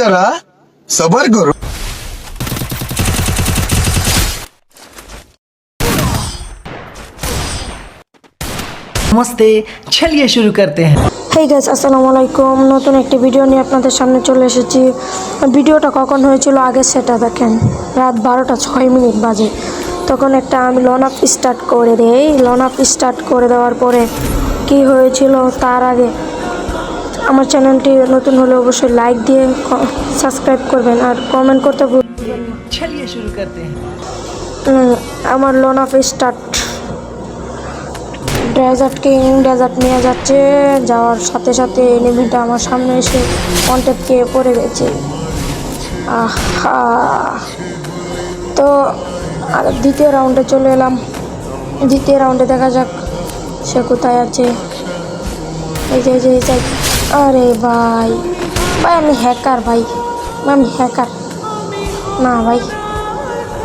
যারা সবার করো। নমস্তে চলিয়ে শুরু করতে হ্যাঁ। হেই গাইস আসসালামু আলাইকুম। নতুন একটি ভিডিও নিয়ে আপনাদের সামনে চলে এসেছি। ভিডিওটা কখন হয়েছিল আগে সেটা দেখেন। রাত বারোটা ছয় মিনিট বাজে। তখন একটা আমি লন আপ স্টার্ট করে দিই। লন আপ স্টার্ট করে দেওয়ার পরে কি হয়েছিল তার আগে আমার চ্যানেলটি নতুন হলে অবশ্যই লাইক দিয়ে সাবস্ক্রাইব করবেন আর কমেন্ট করতে ভুল আমার loan of start desert king desert নিয়ে যাচ্ছে। যাওয়ার সাথে সাথে এনিমিটা আমার সামনে এসে কন্ট্যাক্টকে পড়ে গেছে। তো আর দ্বিতীয় রাউন্ডে চলে এলাম। দ্বিতীয় রাউন্ডে দেখা যাক সে কোথায় আছে। এই যে এই যে। আরে ভাই ভাই, আমি হ্যাকার ভাই আমি হ্যাকার না ভাই,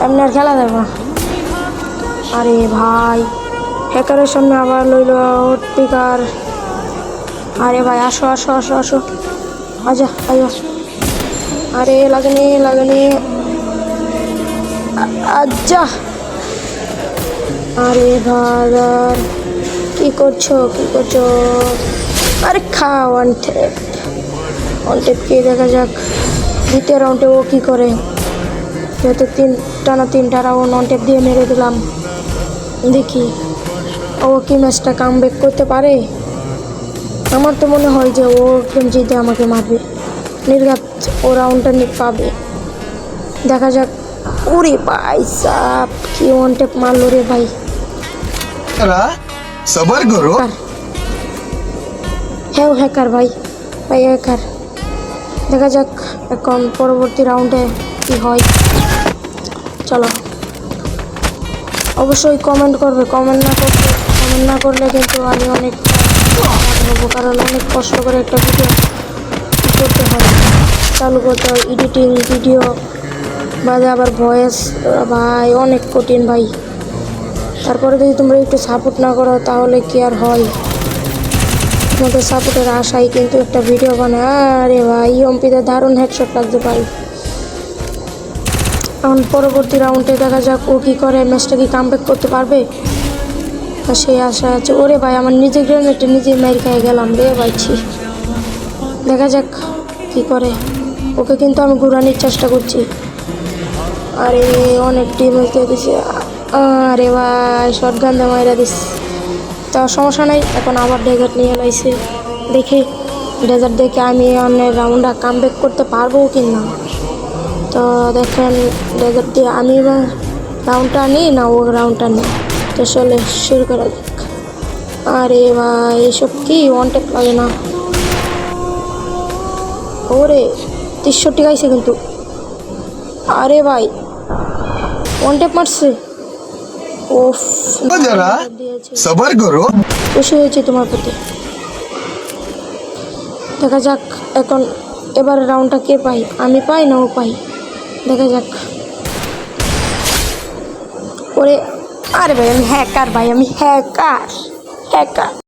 এমনি আর খেলা যাবে না। আরে ভাই হ্যাকারের সামনে আবার লইল স্পিকার আরে ভাই, আসো আসো আসো আসো। আজা আজা আরে লাগেনি লাগেনি। আজ্জা আরে ভাই, কি করছ কি করছ? আরে খা ওয়ান ট্যাপ ওয়ান ট্যাপকে দেখা যাক। দ্বিতীয় রাউন্ডে ও কী করে? যেহেতু তিন টানা তিনটা রাউন্ড ওয়ান ট্যাপ দিয়ে মেরে দিলাম। দেখি। ও কি ম্যাচটা কাম ব্যাক করতে পারে? আমার তো মনে হয় যে ও গেম জিতে আমাকে মারবে। নির্ঘাত ও রাউন্ডটা পাবে। দেখা যাক। ওরে ভাই সাপ কি ওয়ান টেপ মারলো রে ভাই। সবার করো হ্যাঁ হ্যাকার ভাই। ভাই হ্যাকার দেখা যাক এখন পরবর্তী রাউন্ডে কি হয়। চলো। অবশ্যই কমেন্ট করবে। কমেন্ট না করলে কমেন্ট না করলে কিন্তু আমি অনেক কারণ অনেক কষ্ট করে একটা ভিডিও করতে হয়। চালু করতে হয় এডিটিং ভিডিও বাদে আবার ভয়েস ভাই, অনেক কঠিন ভাই। তারপরে যদি তোমরা একটু সাপোর্ট না করো, তাহলে কি আর হয়? তোমাদের সাপোর্টের আশায় কিন্তু একটা ভিডিও বানায়। আরে ভাই ইয়ম্পিতে দারুণ হেডশট লাগতে পাই এখন পরবর্তী রাউন্ডে দেখা যাক ও কী করে ম্যাচটা কি কামব্যাক করতে পারবে? সেই আশা আছে। ওরে ভাই, আমার নিজে গ্রেনেডটা নিজে মাইর খাই গেলাম রে ভাই, ছি। দেখা যাক কি করে। ওকে কিন্তু আমি ঘুরানোর চেষ্টা করছি। আরে, অনেক টিম দিছে। আরে ভাই শর্ট গান মাইরা দিস তা সমস্যা নাই, এখন আবার ডেজার্ট নিয়ে লাইছে। দেখি, ডেজার্ট দেখে আমি অনেক রাউন্ডটা কাম ব্যাক করতে পারব কি না তো দেখেন, ডেজার্ট দিয়ে আমি রাউন্ডটা নিই না ও রাউন্ডটা নিই। তো চলে, শুরু করা যাক। আরে ভাই, এসব কি ওয়ান টেপ লাগে না। ওরে তেষট্টি গাইছে কিন্তু। আরে ভাই ওয়ান টেপ মারছে। উফ। যারা সবার করো খুশি হয়েছে তোমার প্রতি। দেখা যাক এখন এবার রাউন্ডটা কে পাই। আমি পাই না ও পাই? দেখা যাক। ওরে আরে ভাই আমি হ্যাকার ভাই আমি হ্যাকার হ্যাকার